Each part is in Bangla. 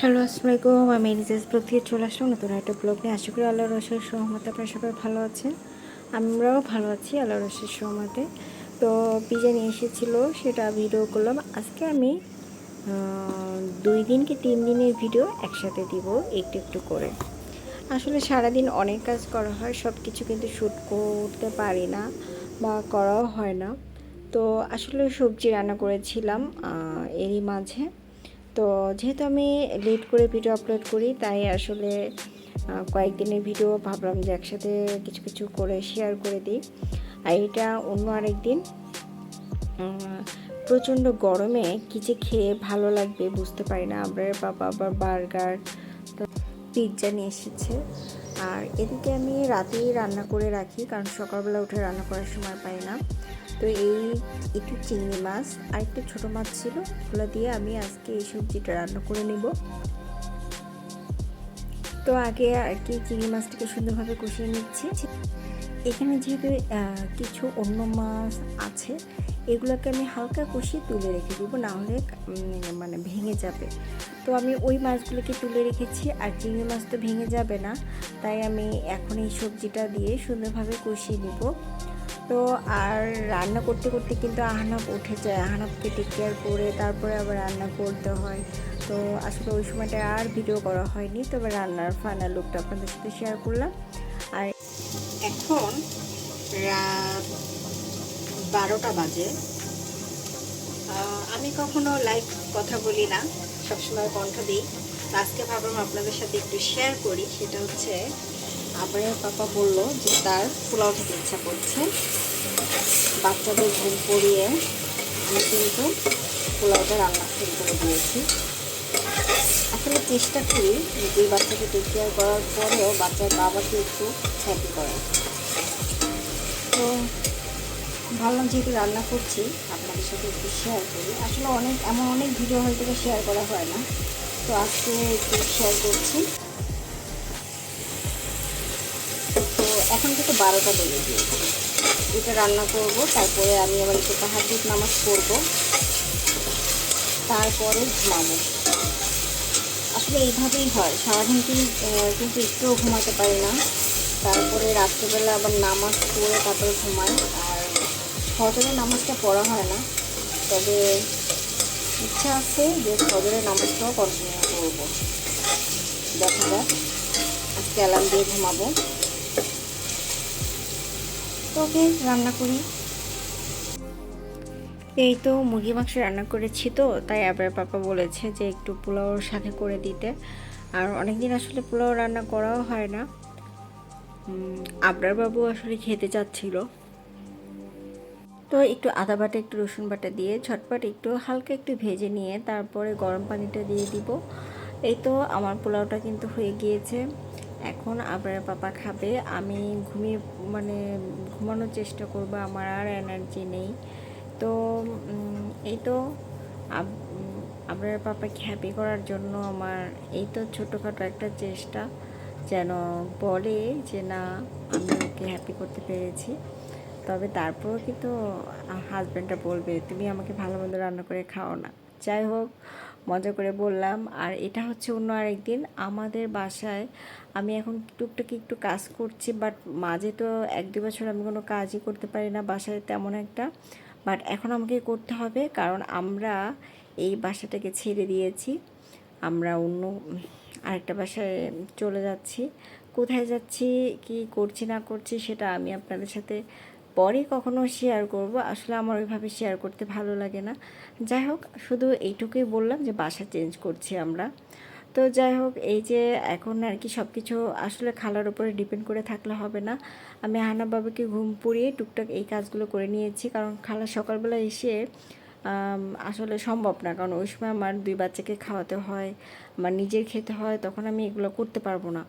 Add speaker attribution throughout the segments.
Speaker 1: হ্যালো আসসালামাইকুম আমি নিজের ব্লগ চলে আসলাম নতুন একটা ব্লগ নিয়ে। আশা করি আল্লাহ রসের সহমতে আপনারা সবাই ভালো আছেন। আমরাও ভালো আছি আল্লাহ রসের সহমতে। তো পিজা নিয়ে এসেছিল, সেটা ভিডিও করলাম। আজকে আমি দুই দিন কি তিন দিনের ভিডিও একসাথে দিব, একটু একটু করে। আসলে সারাদিন অনেক কাজ করা হয় সব কিছু কিন্তু শ্যুট করতে পারি না বা করাও হয় না। তো আসলে সবজি রান্না করেছিলাম এরই মাঝে। তো যেহেতু আমি লেট করে ভিডিও আপলোড করি, তাই আসলে কয়েকদিনের ভিডিও ভাবলাম যে একসাথে কিছু কিছু করে শেয়ার করে দিই। আর এটা অন্য আরেক দিন প্রচণ্ড গরমে কী যে খেয়ে ভালো লাগবে বুঝতে পারি না। আমরা বাবা আবার বার্গার পিৎজা নিয়ে এসেছে। আর এদিকে আমি রাতেই রান্না করে রাখি, কারণ সকালবেলা উঠে রান্না করার সময় পাই না। তো এই একটু চিংড়ি মাছ আর একটু ছোটো মাছ ছিল, ওগুলো দিয়ে আমি আজকে এই সবজিটা রান্না করে নেব। তো আগে আর কি চিংড়ি মাছটাকে সুন্দরভাবে কষিয়ে নিচ্ছি। এখানে যেহেতু কিছু অন্য মাছ আছে এগুলোকে আমি হালকা কষিয়ে তুলে রেখে দেবো নাহলে মানে ভেঙে যাবে। তো আমি ওই মাছগুলোকে তুলে রেখেছি, আর চিংড়ি মাছ তো ভেঙে যাবে না, তাই আমি এখন এই সবজিটা দিয়ে সুন্দরভাবে কষিয়ে নেব। তো আর রান্না করতে করতে কিন্তু আহনাপ উঠে যায় আহনাপকে টেক কেয়ার করে তারপরে আবার রান্না করতে হয়। তো আসলে ওই সময়টা আর ভিডিও করা হয়নি, তবে রান্নার ফাইনাল লুকটা আপনাদের সাথে শেয়ার করলাম। আর এখন বারোটা বাজে। আমি কখনো লাইভ কথা বলি না, সবসময় কণ্ঠ দিই। আজকে ভাবলাম আপনাদের সাথে একটু শেয়ার করি, সেটা হচ্ছে আবার পাপা বলল যে তার পোলাও খেতে ইচ্ছা করছে। বাচ্চাদের ঘুম পড়িয়ে আমি কিন্তু পোলাওটা রান্না শুরু করে দিয়েছি। আসলে চেষ্টা করি যে বাচ্চাকে টেক কেয়ার করার পরেও বাচ্চার বাবাকে একটু হ্যাপি করা তো ভাবলাম যেহেতু রান্না করছি, আপনাদের সাথে একটু শেয়ার করি। আসলে অনেক, এমন অনেক ভিডিও হয়তো শেয়ার করা হয় না। তো আজকে একটু শেয়ার করছি। তো এখন থেকে বারোটা বেজে দিয়েছি এটা রান্না করব, তারপরে আমি আবার একটু তাহাজুদ নামাজ পড়ব। তারপরে ঘুমাবো। আসলে এইভাবেই হয়। সারাদিন কিন্তু একটুও ঘুমাতে পারি না। তারপরে রাত্রেবেলা আবার নামাজ পড়ে তারপরে ঘুমাই। ফজরের নামাজটা পড়া হয় না। তবে ইচ্ছা আছে যে ফজরের নামাজটাও কন্টিনিউ করব। দেখা যাক, আজকে অ্যালার্ম দিয়ে ঘুমাবো। তো ওকে, রান্না করি। এই তো মুরগি মাংস রান্না করেছি তো, তাই আবার পাপা বলেছে যে একটু পোলাওর সাথে করে দিতে। আর অনেকদিন আসলে পোলাও রান্না করাও হয় না। আবরার বাবু আসলে খেতে চাচ্ছিল। তো একটু আদা বাটা, একটু রসুন বাটা দিয়ে ঝটপট একটু হালকা একটু ভেজে নিয়ে তারপরে গরম পানিটা দিয়ে দিব। এই তো আমার পোলাওটা কিন্তু হয়ে গিয়েছে। এখন আবরার পাপা খাবে। আমি ঘুমিয়ে মানে ঘুমানোর চেষ্টা করব, আমার আর এনার্জি নেই। তো এই তো আবরার পাপাকে হ্যাপি করার জন্য আমার এই তো ছোটোখাটো একটা চেষ্টা। যেন বলে যে না, আমি ওকে হ্যাপি করতে পেরেছি। তবে তারপরেও কিন্তু হাজব্যান্ডটা বলবে, তুমি আমাকে ভালো মন্দ রান্না করে খাও না। যাই হোক, মজা করে বললাম। আর এটা হচ্ছে অন্য আরেকদিন। আমাদের বাসায় আমি এখন টুকটাক একটু কাজ করছি বাট মাঝে তো এক দু বছর আমি কোনো কাজই করতে পারি না বাসায় তেমন একটা। বাট এখন আমাকে করতে হবে, কারণ আমরা এই বাসাটাকে ছেড়ে দিয়েছি। আমরা অন্য আরেকটা বাসায় চলে যাচ্ছি। কোথায় যাচ্ছি, কি করছি, না করছি, সেটা আমি আপনাদের সাথে পরে কখনো শেয়ার করব। আসলে আমার ওইভাবে শেয়ার করতে ভালো লাগে না। যাই হোক, শুধু এইটুকুই বললাম যে বাসা চেঞ্জ করছি আমরা। তো যাই হোক, এই যে এখন আর কি সব কিছু আসলে খালার উপরে ডিপেন্ড করে থাকলে হবে না। আমি হানা বাবাকে ঘুম পুড়িয়ে টুকটাক এই কাজগুলো করে নিয়েছি। কারণ খালা সকালবেলা এসে আসলে সম্ভব না। কারণ ওই সময় আমার দুই বাচ্চাকে খাওয়াতে হয়, আমার নিজের খেতে হয়, তখন আমি এগুলো করতে পারব না।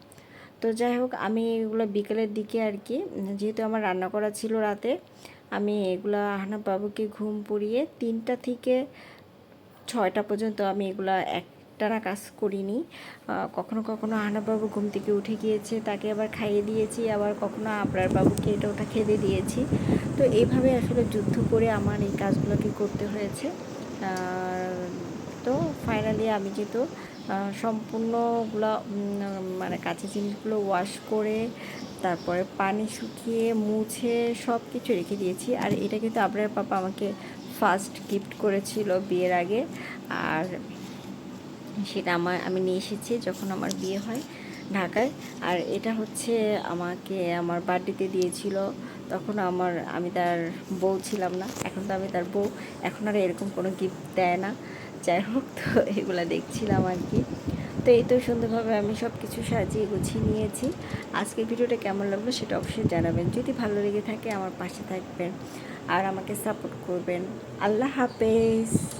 Speaker 1: তো যাই হোক, আমি এগুলো বিকেলের দিকে আর কি, যেহেতু আমার রান্না করা ছিল রাতে, আমি এগুলো আহনাব বাবুকে ঘুম পড়িয়ে তিনটা থেকে ছয়টা পর্যন্ত আমি এগুলা একটানা কাজ করিনি। কখনো কখনো বাবু ঘুম থেকে উঠে গিয়েছে, তাকে আবার খাইয়ে দিয়েছি, আবার কখনো আবরার বাবুকে এটা ওটা খেতে দিয়েছি। তো এইভাবে আসলে যুদ্ধ করে আমার এই কাজগুলোকে করতে হয়েছে। তো ফাইনালি আমি কিন্তু সম্পূর্ণগুলো মানে কাঁচের জিনিসগুলো ওয়াশ করে, তারপরে পানি শুকিয়ে, মুছে সব কিছু রেখে দিয়েছি। আর এটা কিন্তু আপনার পাপা আমাকে ফার্স্ট গিফট করেছিল বিয়ের আগে। আর সেটা আমার, আমি নিয়ে এসেছি যখন আমার বিয়ে হয় ঢাকায়। আর এটা হচ্ছে আমাকে আমার বার্থডেতে দিয়েছিল তখন আমার, আমি তার বউ ছিলাম না। এখন তো আমি তার বউ। এখন আর এরকম কোনো গিফট দেয় না। যাই হোক, তো এগুলো দেখছিলাম আর কি। তো এই তো সুন্দরভাবে আমি সব কিছু সাজিয়ে গুছিয়ে নিয়েছি। আজকের ভিডিওটা কেমন লাগল সেটা অবশ্যই জানাবেন। যদি ভালো লেগে থাকে আমার পাশে থাকবেন। আর আমাকে সাপোর্ট করবেন। আল্লাহ হাফেজ।